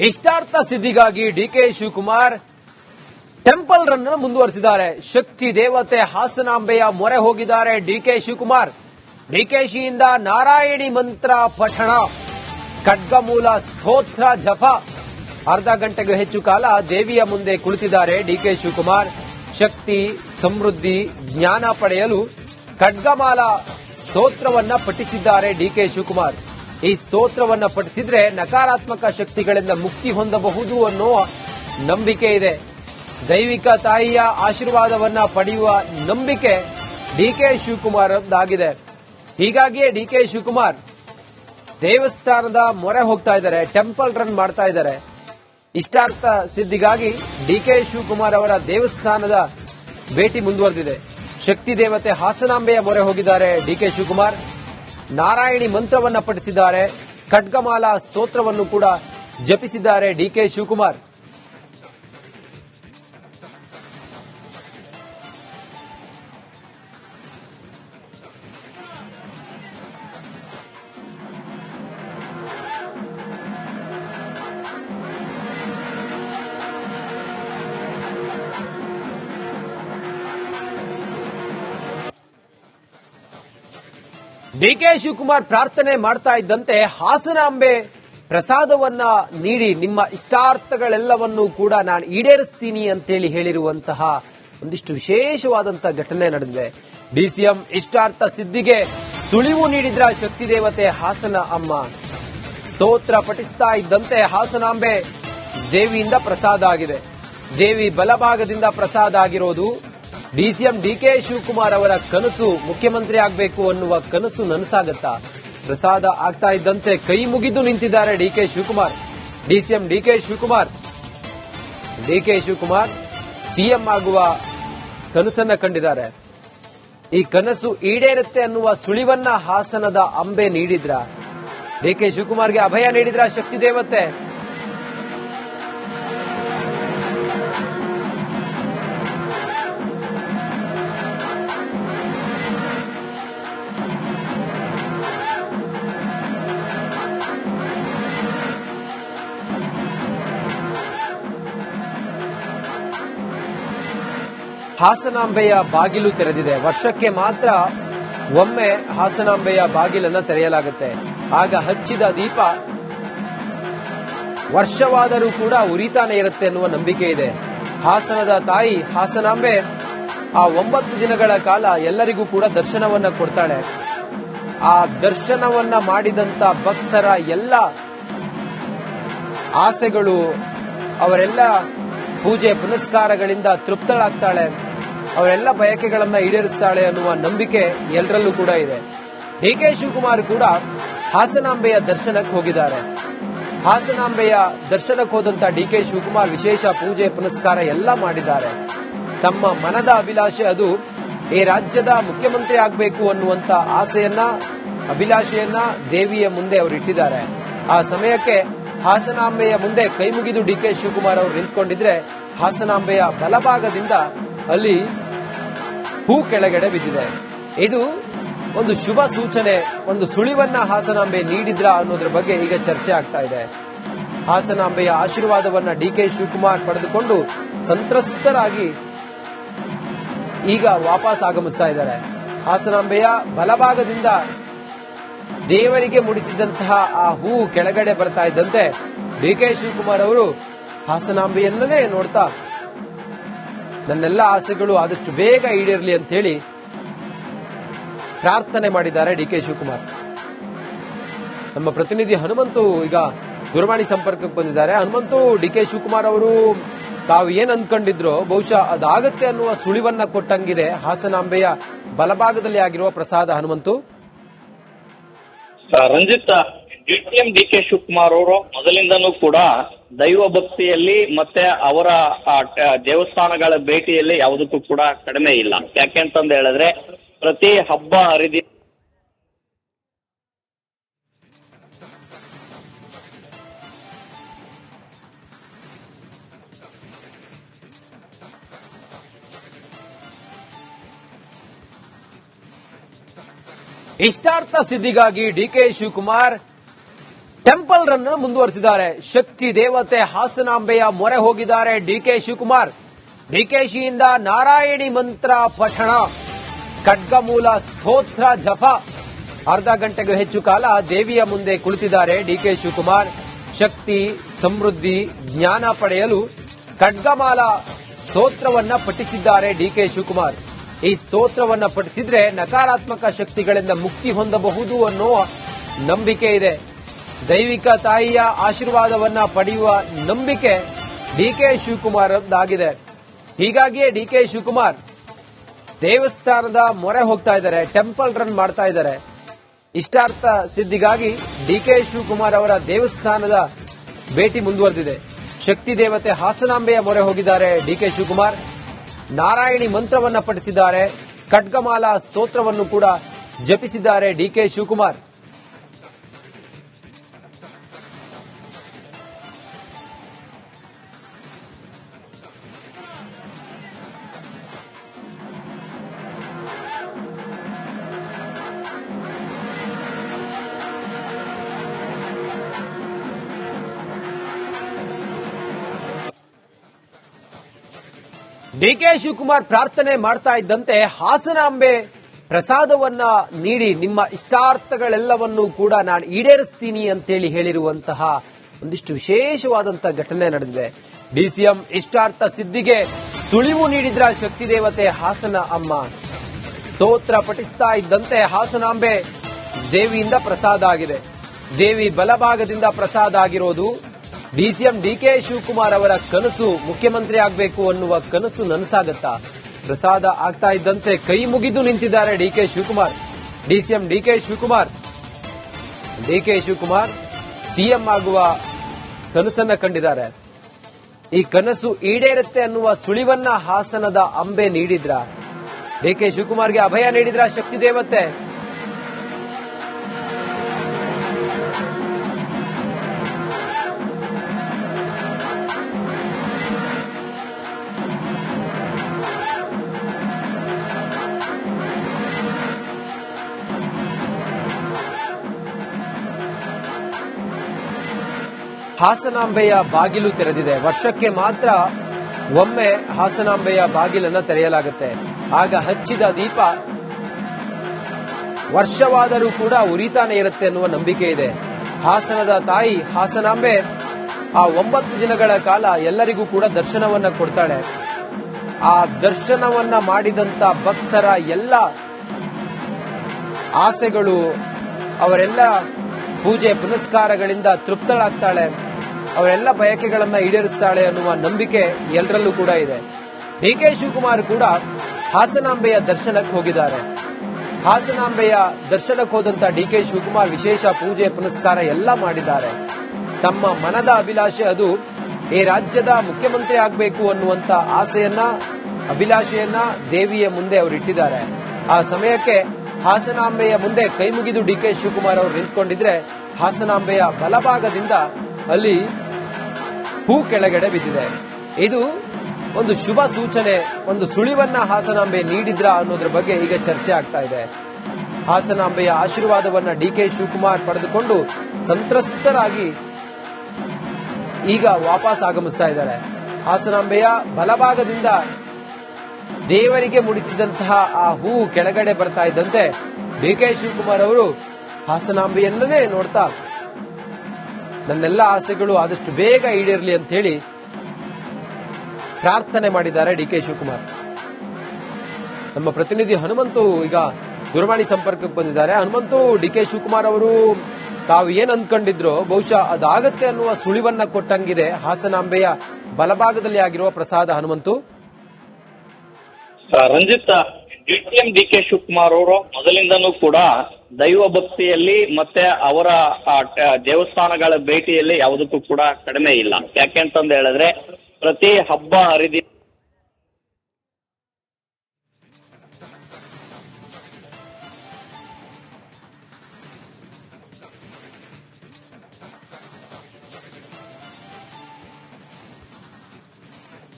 ಇಷ್ಟಾರ್ಥ ಸಿದ್ಧಿಗಾಗಿ DK Shivakumar temple run ಮುಂದುವರೆಸಿದ್ದಾರೆ. ಶಕ್ತಿ ದೇವತೆ ಹಾಸನಾಂಬೆಯ ಮೊರೆ ಹೋಗಿದ್ದಾರೆ ಡಿಕೆ ಶಿವಕುಮಾರ್. ಡಿಕೆಶಿಯಿಂದ ನಾರಾಯಣಿ ಮಂತ್ರ ಪಠಣ. ಖಡ್ಗಮೂಲ ಸ್ತೋತ್ರ ಜಪ. ಅರ್ಧ ಗಂಟೆಗೂ ಹೆಚ್ಚು ಕಾಲ ದೇವಿಯ ಮುಂದೆ ಕುಳಿತಿದ್ದಾರೆ ಡಿಕೆ ಶಿವಕುಮಾರ್. ಶಕ್ತಿ, ಸಮೃದ್ಧಿ, ಜ್ಞಾನ ಪಡೆಯಲು ಖಡ್ಗಮಾಲ ಸ್ತೋತ್ರವನ್ನ ಪಠಿಸಿದ್ದಾರೆ ಡಿಕೆ ಶಿವಕುಮಾರ್. ಈ ಸ್ತೋತ್ರವನ್ನ ಪಠಿಸಿದ್ರೆ ನಕಾರಾತ್ಮಕ ಶಕ್ತಿಗಳಿಂದ ಮುಕ್ತಿ ಹೊಂದಬಹುದು ಅನ್ನೋ ನಂಬಿಕೆ ಇದೆ. ದೈವಿಕ ತಾಯಿಯ ಆಶೀರ್ವಾದವನ್ನ ಪಡೆಯುವ ನಂಬಿಕೆ ಡಿ ಕೆ ಶಿವಕುಮಾರ್ ಆಗಿದೆ ಹೀಗಾಗಿಯೇ ಡಿ ಕೆ ಶಿವಕುಮಾರ್ ದೇವಸ್ಥಾನದ ಮೊರೆ ಹೋಗ್ತಾ ಇದ್ದಾರೆ, ಟೆಂಪಲ್ ರನ್ ಮಾಡ್ತಾ ಇದ್ದಾರೆ. ಇಷ್ಟಾರ್ಥ ಸಿದ್ಧಿಗಾಗಿ ಡಿ ಕೆ ಶಿವಕುಮಾರ್ ಅವರ ದೇವಸ್ಥಾನದ ಭೇಟಿ ಮುಂದುವರೆದಿದೆ. ಶಕ್ತಿ ದೇವತೆ ಹಾಸನಾಂಬೆಯ ಮೊರೆ ಹೋಗಿದ್ದಾರೆ ಡಿ ಕೆ ಶಿವಕುಮಾರ್. ನಾರಾಯಣಿ ಮಂತ್ರವನ್ನ ಪಠಿಸಿದ್ದಾರೆ ಖಡ್ಗಮಾಲಾ ಸ್ತೋತ್ರವನ್ನು ಕೂಡ ಜಪಿಸಿದ್ದಾರೆ ಡಿಕೆ ಶಿವಕುಮಾರ್. ಡಿಕೆ ಶಿವಕುಮಾರ್ ಪ್ರಾರ್ಥನೆ ಮಾಡ್ತಾ ಇದ್ದಂತೆ ಹಾಸನಾಂಬೆ ಪ್ರಸಾದವನ್ನ ನೀಡಿ ನಿಮ್ಮ ಇಷ್ಟಾರ್ಥಗಳೆಲ್ಲವನ್ನೂ ಕೂಡ ನಾನು ಈಡೇರಿಸ್ತೀನಿ ಅಂತೇಳಿ ಹೇಳಿರುವಂತಹ ಒಂದಿಷ್ಟು ವಿಶೇಷವಾದಂತಹ ಘಟನೆ ನಡೆದಿದೆ. ಡಿಸಿಎಂ ಇಷ್ಟಾರ್ಥ ಸಿದ್ಧಿಗೆ ಸುಳಿವು ನೀಡಿದ್ರ ಶಕ್ತಿ ದೇವತೆ ಹಾಸನ ಅಮ್ಮ. ಸ್ತೋತ್ರ ಪಠಿಸ್ತಾ ಇದ್ದಂತೆ ಹಾಸನಾಂಬೆ ದೇವಿಯಿಂದ ಪ್ರಸಾದ ಆಗಿದೆ. ದೇವಿ ಬಲಭಾಗದಿಂದ ಪ್ರಸಾದ ಆಗಿರೋದು ಡಿಸಿಎಂ ಡಿಕೆ ಶಿವಕುಮಾರ್ ಅವರ ಕನಸು ಮುಖ್ಯಮಂತ್ರಿ ಆಗಬೇಕು ಅನ್ನುವ ಕನಸು ನನಸಾಗತ್ತಾ. ಪ್ರಸಾದ ಆಗ್ತಾ ಇದ್ದಂತೆ ಕೈ ಮುಗಿದು ನಿಂತಿದ್ದಾರೆ D K Shivakumar. DCM D K Shivakumar. D K Shivakumar CM ಆಗುವ ಕನಸನ್ನ ಕಂಡಿದ್ದಾರೆ. ಈ ಕನಸು ಈಡೇರುತ್ತೆ ಅನ್ನುವ ಸುಳಿವನ್ನ ಹಾಸನದ ಅಂಬೆ ನೀಡಿದ್ರ? ಡಿಕೆ ಶಿವಕುಮಾರ್ಗೆ ಅಭಯ ನೀಡಿದ್ರ ಶಕ್ತಿ ದೇವತೆ ಹಾಸನಾಂಬೆಯ ಬಾಗಿಲು ತೆರೆದಿದೆ. ವರ್ಷಕ್ಕೆ ಮಾತ್ರ ಒಮ್ಮೆ ಹಾಸನಾಂಬೆಯ ಬಾಗಿಲನ್ನ ತೆರೆಯಲಾಗುತ್ತೆ. ಆಗ ಹಚ್ಚಿದ ದೀಪ ವರ್ಷವಾದರೂ ಕೂಡ ಉರಿತಾನೆ ಇರುತ್ತೆ ಎನ್ನುವ ನಂಬಿಕೆ ಇದೆ. ಹಾಸನದ ತಾಯಿ ಹಾಸನಾಂಬೆ ಆ ಒಂಬತ್ತು ದಿನಗಳ ಕಾಲ ಎಲ್ಲರಿಗೂ ಕೂಡ ದರ್ಶನವನ್ನ ಕೊಡ್ತಾಳೆ. ಆ ದರ್ಶನವನ್ನ ಮಾಡಿದಂತ ಭಕ್ತರ ಎಲ್ಲ ಆಸೆಗಳು ಅವರೆಲ್ಲ ಪೂಜೆ ಪುನಸ್ಕಾರಗಳಿಂದ ತೃಪ್ತಳಾಗ್ತಾಳೆ. ಅವರೆಲ್ಲ ಬಯಕೆಗಳನ್ನ ಈಡೇರಿಸ್ತಾಳೆ ಅನ್ನುವ ನಂಬಿಕೆ ಎಲ್ಲರಲ್ಲೂ ಕೂಡ ಇದೆ. ಡಿ ಕೆ ಶಿವಕುಮಾರ್ ಕೂಡ ಹಾಸನಾಂಬೆಯ ದರ್ಶನಕ್ಕೆ ಹೋಗಿದ್ದಾರೆ. ಹಾಸನಾಂಬೆಯ ದರ್ಶನಕ್ಕೆ ಹೋದಂತ ಡಿ ಕೆ ಶಿವಕುಮಾರ್ ವಿಶೇಷ ಪೂಜೆ, ಪುನಸ್ಕಾರ ಎಲ್ಲ ಮಾಡಿದ್ದಾರೆ. ತಮ್ಮ ಮನದ ಅಭಿಲಾಷೆ ಅದು ಈ ರಾಜ್ಯದ ಮುಖ್ಯಮಂತ್ರಿ ಆಗಬೇಕು ಅನ್ನುವಂತ ಆಸೆಯನ್ನ, ಅಭಿಲಾಷೆಯನ್ನ ದೇವಿಯ ಮುಂದೆ ಅವರು ಇಟ್ಟಿದ್ದಾರೆ. ಆ ಸಮಯಕ್ಕೆ ಹಾಸನಾಂಬೆಯ ಮುಂದೆ ಕೈ ಮುಗಿದು ಡಿ ಕೆ ಶಿವಕುಮಾರ್ ಅವರು ನಿಂತ್ಕೊಂಡಿದ್ರೆ ಹಾಸನಾಂಬೆಯ ಬಲಭಾಗದಿಂದ ಅಲ್ಲಿ ಹೂ ಕೆಳಗಡೆ ಬಿದ್ದಿದೆ. ಇದು ಒಂದು ಶುಭ ಸೂಚನೆ, ಒಂದು ಸುಳಿವನ್ನ ಹಾಸನಾಂಬೆ ನೀಡಿದ್ರ ಅನ್ನೋದ್ರ ಬಗ್ಗೆ ಈಗ ಚರ್ಚೆ ಆಗ್ತಾ ಇದೆ. ಹಾಸನಾಂಬೆಯ ಆಶೀರ್ವಾದವನ್ನ ಡಿ ಕೆ ಶಿವಕುಮಾರ್ ಪಡೆದುಕೊಂಡು ಸಂತ್ರಸ್ತರಾಗಿ ಈಗ ವಾಪಸ್ ಆಗಮಿಸ್ತಾ ಇದ್ದಾರೆ. ಹಾಸನಾಂಬೆಯ ಬಲಭಾಗದಿಂದ ದೇವರಿಗೆ ಮುಡಿಸಿದಂತಹ ಆ ಹೂ ಕೆಳಗಡೆ ಬರ್ತಾ ಇದ್ದಂತೆ ಡಿ ಕೆ ಶಿವಕುಮಾರ್ ಅವರು ಹಾಸನಾಂಬೆಯನ್ನೇ ನೋಡ್ತಾ ನನ್ನೆಲ್ಲ ಆಸೆಗಳು ಆದಷ್ಟು ಬೇಗ ಈಡೇರಲಿ ಅಂತ ಹೇಳಿ ಪ್ರಾರ್ಥನೆ ಮಾಡಿದ್ದಾರೆ ಡಿ ಕೆ ಶಿವಕುಮಾರ್. ನಮ್ಮ ಪ್ರತಿನಿಧಿ ಹನುಮಂತು ಈಗ ದೂರವಾಣಿ ಸಂಪರ್ಕಕ್ಕೆ ಬಂದಿದ್ದಾರೆ. ಹನುಮಂತು, ಡಿ ಕೆ ಶಿವಕುಮಾರ್ ಅವರು ತಾವು ಏನ್ ಅನ್ಕೊಂಡಿದ್ರು ಬಹುಶಃ ಅದಾಗತ್ತೆ ಅನ್ನುವ ಸುಳಿವನ್ನ ಕೊಟ್ಟಂಗಿದೆ ಹಾಸನಾಂಬೆಯ ಬಲಭಾಗದಲ್ಲಿ ಆಗಿರುವ ಪ್ರಸಾದ ಹನುಮಂತು. ರಂಜಿತ್, ಡಿ ಕೆ ಶಿವಕುಮಾರ್ ಅವರು ಮೊದಲಿಂದನೂ ಕೂಡ ದೈವ ಭಕ್ತಿಯಲ್ಲಿ ಮತ್ತೆ ಅವರ ದೇವಸ್ಥಾನಗಳ ಭೇಟಿಯಲ್ಲಿ ಯಾವುದಕ್ಕೂ ಕೂಡ ಕಡಿಮೆ ಇಲ್ಲ. ಯಾಕೆಂತಂದು ಹೇಳಿದ್ರೆ, ಪ್ರತಿ ಹಬ್ಬ ಹರಿದಿ ಇಷ್ಟಾರ್ಥ ಸಿದ್ಧಿಗಾಗಿ ಡಿಕೆ ಶಿವಕುಮಾರ್ ಟೆಂಪಲ್ ರನ್ ಮುಂದುವರೆಸಿದ್ದಾರೆ. ಶಕ್ತಿ ದೇವತೆ ಹಾಸನಾಂಬೆಯ ಮೊರೆ ಹೋಗಿದ್ದಾರೆ ಡಿಕೆ ಶಿವಕುಮಾರ್. ಡಿಕೆಶಿಯಿಂದ ನಾರಾಯಣಿ ಮಂತ್ರ ಪಠಣ. ಖಡ್ಗಮೂಲ ಸ್ತೋತ್ರ ಜಪ. ಅರ್ಧ ಗಂಟೆಗೂ ಹೆಚ್ಚು ಕಾಲ ದೇವಿಯ ಮುಂದೆ ಕುಳಿತಿದ್ದಾರೆ ಡಿಕೆ ಶಿವಕುಮಾರ್. ಶಕ್ತಿ, ಸಮೃದ್ಧಿ, ಜ್ಞಾನ ಪಡೆಯಲು ಖಡ್ಗಮಾಲ ಸ್ತೋತ್ರವನ್ನ ಪಠಿಸಿದ್ದಾರೆ ಡಿಕೆ ಶಿವಕುಮಾರ್. ಈ ಸ್ತೋತ್ರವನ್ನ ಪಠಿಸಿದ್ರೆ ನಕಾರಾತ್ಮಕ ಶಕ್ತಿಗಳಿಂದ ಮುಕ್ತಿ ಹೊಂದಬಹುದು ಅನ್ನೋ ನಂಬಿಕೆ ಇದೆ. ದೈವಿಕ ತಾಯಿಯ ಆಶೀರ್ವಾದವನ್ನ ಪಡೆಯುವ ನಂಬಿಕೆ ಡಿಕೆ ಶಿವಕುಮಾರ್ ಆಗಿದೆ ಹೀಗಾಗಿಯೇ ಡಿಕೆ ಶಿವಕುಮಾರ್ ದೇವಸ್ಥಾನದ ಮೊರೆ ಹೋಗ್ತಾ ಇದ್ದಾರೆ, ಟೆಂಪಲ್ ರನ್ ಮಾಡ್ತಾ ಇದ್ದಾರೆ. ಇಷ್ಟಾರ್ಥ ಸಿದ್ಧಿಗಾಗಿ ಡಿ ಕೆ ಶಿವಕುಮಾರ್ ಅವರ ದೇವಸ್ಥಾನದ ಭೇಟಿ ಮುಂದುವರೆದಿದೆ. ಶಕ್ತಿ ದೇವತೆ ಹಾಸನಾಂಬೆಯ ಮೊರೆ ಹೋಗಿದ್ದಾರೆ ಡಿ ಕೆ ಶಿವಕುಮಾರ್. ನಾರಾಯಣಿ ಮಂತ್ರವನ್ನ ಪಠಿಸಿದ್ದಾರೆ. ಖಡ್ಗಮಾಲಾ ಸ್ತೋತ್ರವನ್ನು ಕೂಡ ಜಪಿಸಿದ್ದಾರೆ D K Shivakumar. D K Shivakumar ಪ್ರಾರ್ಥನೆ ಮಾಡ್ತಾ ಇದ್ದಂತೆ ಹಾಸನಾಂಬೆ ಪ್ರಸಾದವನ್ನ ನೀಡಿ ನಿಮ್ಮ ಇಷ್ಟಾರ್ಥಗಳೆಲ್ಲವನ್ನೂ ಕೂಡ ನಾನು ಈಡೇರಿಸ್ತೀನಿ ಅಂತೇಳಿ ಹೇಳಿರುವಂತಹ ಒಂದಿಷ್ಟು ವಿಶೇಷವಾದಂತಹ ಘಟನೆ ನಡೆದಿದೆ. ಡಿಸಿಎಂ ಇಷ್ಟಾರ್ಥ ಸಿದ್ಧಿಗೆ ಸುಳಿವು ನೀಡಿದ್ರ ಶಕ್ತಿ ದೇವತೆ ಹಾಸನ ಅಮ್ಮ. ಸ್ತೋತ್ರ ಪಠಿಸ್ತಾ ಇದ್ದಂತೆ ಹಾಸನಾಂಬೆ ದೇವಿಯಿಂದ ಪ್ರಸಾದ ಆಗಿದೆ. ದೇವಿ ಬಲಭಾಗದಿಂದ ಪ್ರಸಾದ ಆಗಿರೋದು ಡಿಸಿಎಂ ಡಿಕೆ ಶಿವಕುಮಾರ್ ಅವರ ಕನಸು ಮುಖ್ಯಮಂತ್ರಿ ಆಗಬೇಕು ಅನ್ನುವ ಕನಸು ನನಸಾಗತ್ತಾ. ಪ್ರಸಾದ ಆಗ್ತಾ ಇದ್ದಂತೆ ಕೈ ಮುಗಿದು ನಿಂತಿದ್ದಾರೆ D K Shivakumar. DCM D K Shivakumar. D K Shivakumar CM ಆಗುವ ಕನಸನ್ನ ಕಂಡಿದ್ದಾರೆ. ಈ ಕನಸು ಈಡೇರುತ್ತೆ ಅನ್ನುವ ಸುಳಿವನ್ನ ಹಾಸನದ ಅಂಬೆ ನೀಡಿದ್ರ? ಡಿಕೆ ಶಿವಕುಮಾರ್ಗೆ ಅಭಯ ನೀಡಿದ್ರ ಶಕ್ತಿ ದೇವತೆ ಹಾಸನಾಂಬೆಯ ಬಾಗಿಲು ತೆರೆದಿದೆ. ವರ್ಷಕ್ಕೆ ಮಾತ್ರ ಒಮ್ಮೆ ಹಾಸನಾಂಬೆಯ ಬಾಗಿಲನ್ನು ತೆರೆಯಲಾಗುತ್ತೆ. ಆಗ ಹಚ್ಚಿದ ದೀಪ ವರ್ಷವಾದರೂ ಕೂಡ ಉರಿತಾನೆ ಇರುತ್ತೆ ಅನ್ನುವ ನಂಬಿಕೆ ಇದೆ. ಹಾಸನದ ತಾಯಿ ಹಾಸನಾಂಬೆ ಆ ಒಂಬತ್ತು ದಿನಗಳ ಕಾಲ ಎಲ್ಲರಿಗೂ ಕೂಡ ದರ್ಶನವನ್ನ ಕೊಡ್ತಾಳೆ. ಆ ದರ್ಶನವನ್ನ ಮಾಡಿದಂತ ಭಕ್ತರ ಎಲ್ಲ ಆಸೆಗಳು ಅವರೆಲ್ಲ ಪೂಜೆ ಪುನಸ್ಕಾರಗಳಿಂದ ತೃಪ್ತಳಾಗ್ತಾಳೆ. ಅವರೆಲ್ಲ ಬಯಕೆಗಳನ್ನ ಈಡೇರಿಸ್ತಾಳೆ ಅನ್ನುವ ನಂಬಿಕೆ ಎಲ್ಲರಲ್ಲೂ ಕೂಡ ಇದೆ. ಡಿ ಕೆ ಶಿವಕುಮಾರ್ ಕೂಡ ಹಾಸನಾಂಬೆಯ ದರ್ಶನಕ್ಕೆ ಹೋಗಿದ್ದಾರೆ. ಹಾಸನಾಂಬೆಯ ದರ್ಶನಕ್ಕೆ ಹೋದಂತ ಡಿ ಕೆ ಶಿವಕುಮಾರ್ ವಿಶೇಷ ಪೂಜೆ, ಪುನಸ್ಕಾರ ಎಲ್ಲ ಮಾಡಿದ್ದಾರೆ. ತಮ್ಮ ಮನದ ಅಭಿಲಾಷೆ ಅದು ಈ ರಾಜ್ಯದ ಮುಖ್ಯಮಂತ್ರಿ ಆಗಬೇಕು ಅನ್ನುವಂತ ಆಸೆಯನ್ನ, ಅಭಿಲಾಷೆಯನ್ನ ದೇವಿಯ ಮುಂದೆ ಅವರು ಇಟ್ಟಿದ್ದಾರೆ. ಆ ಸಮಯಕ್ಕೆ ಹಾಸನಾಂಬೆಯ ಮುಂದೆ ಕೈ ಮುಗಿದು ಡಿ ಕೆ ಶಿವಕುಮಾರ್ ಅವರು ನಿಂತ್ಕೊಂಡಿದ್ರೆ ಹಾಸನಾಂಬೆಯ ಬಲಭಾಗದಿಂದ ಅಲ್ಲಿ ಹೂ ಕೆಳಗಡೆ ಬಿದ್ದಿದೆ. ಇದು ಒಂದು ಶುಭ ಸೂಚನೆ, ಒಂದು ಸುಳಿವನ್ನ ಹಾಸನಾಂಬೆ ನೀಡಿದ್ರ ಅನ್ನೋದ್ರ ಬಗ್ಗೆ ಈಗ ಚರ್ಚೆ ಆಗ್ತಾ ಇದೆ. ಹಾಸನಾಂಬೆಯ ಆಶೀರ್ವಾದವನ್ನ ಡಿ ಕೆ ಶಿವಕುಮಾರ್ ಪಡೆದುಕೊಂಡು ಸಂತ್ರಸ್ತರಾಗಿ ಈಗ ವಾಪಸ್ ಆಗಮಿಸ್ತಾ ಇದ್ದಾರೆ. ಹಾಸನಾಂಬೆಯ ಬಲಭಾಗದಿಂದ ದೇವರಿಗೆ ಮುಡಿಸಿದಂತಹ ಆ ಹೂ ಕೆಳಗಡೆ ಬರ್ತಾ ಇದ್ದಂತೆ ಡಿ ಕೆ ಶಿವಕುಮಾರ್ ಅವರು ಹಾಸನಾಂಬೆಯನ್ನೇ ನೋಡ್ತಾ ನನ್ನೆಲ್ಲ ಆಸೆಗಳು ಆದಷ್ಟು ಬೇಗ ಈಡೇರಲಿ ಅಂತ ಹೇಳಿ ಪ್ರಾರ್ಥನೆ ಮಾಡಿದ್ದಾರೆ ಡಿ ಕೆ ಶಿವಕುಮಾರ್. ನಮ್ಮ ಪ್ರತಿನಿಧಿ ಹನುಮಂತು ಈಗ ದೂರವಾಣಿ ಸಂಪರ್ಕಕ್ಕೆ ಬಂದಿದ್ದಾರೆ. ಹನುಮಂತು, ಡಿ ಕೆ ಶಿವಕುಮಾರ್ ಅವರು ತಾವು ಏನ್ ಅಂದ್ಕೊಂಡಿದ್ರು ಬಹುಶಃ ಅದಾಗತ್ತೆ ಅನ್ನುವ ಸುಳಿವನ್ನ ಕೊಟ್ಟಂಗಿದೆ ಹಾಸನಾಂಬೆಯ ಬಲಭಾಗದಲ್ಲಿ ಆಗಿರುವ ಪ್ರಸಾದ Hanumanthu. Ranjith DCM D K Shivakumar ಅವರು ಮೊದಲಿಂದನೂ ಕೂಡ ದೈವ ಭಕ್ತಿಯಲ್ಲಿ ಮತ್ತೆ ಅವರ ದೇವಸ್ಥಾನಗಳ ಭೇಟಿಯಲ್ಲಿ ಯಾವುದಕ್ಕೂ ಕೂಡ ಕಡಿಮೆ ಇಲ್ಲ. ಯಾಕೆಂತಂದು ಹೇಳಿದ್ರೆ ಪ್ರತಿ ಹಬ್ಬ ಹರಿದಿನ